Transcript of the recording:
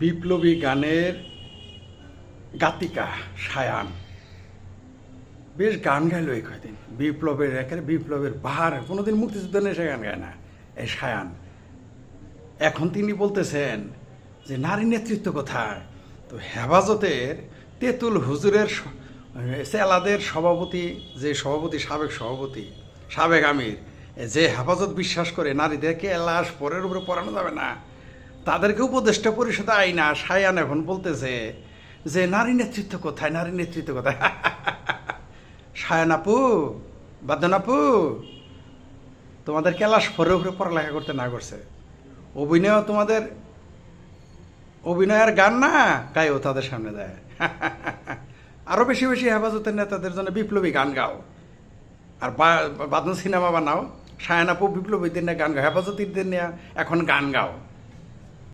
বিপ্লবী গানের গাতিকা সায়ান। বেশ গান গাইলো এই কয়দিন। বিপ্লবের একেবারে বিপ্লবের বাহার। কোনোদিন মুক্তিযুদ্ধ নেই সে গান গায় না, এই সায়ান। এখন তিনি বলতেছেন যে, নারী নেতৃত্ব কোথায়? তো হেফাজতের তেঁতুল হুজুরের সেলাদের সভাপতি, যে সভাপতি, সাবেক সভাপতি, সাবেক আমির যে হেফাজত বিশ্বাস করে নারীদেরকে লাশ পরের উপরে পড়ানো যাবে না তাদেরকে উপদেষ্টা পরিষদ আইনা সায়ান এখন বলতেছে যে, নারী নেতৃত্ব কোথায়? নারী নেতৃত্ব কোথায়? সায়ান আপু, বাদন আপু, তোমাদের ক্লাস ফোরে উপরে পড়ালেখা করতে না করছে। অভিনয় তোমাদের, অভিনয়ের গান না? গাইও তাদের সামনে দেয়। আরও বেশি বেশি হেফাজতের নেতাদের জন্য বিপ্লবী গান গাও। আর বাদন সিনেমা বানাও। সায়ান আপু বিপ্লবীদের নিয়ে গান গাও, হেফাজতিদের নিয়ে এখন গান গাও।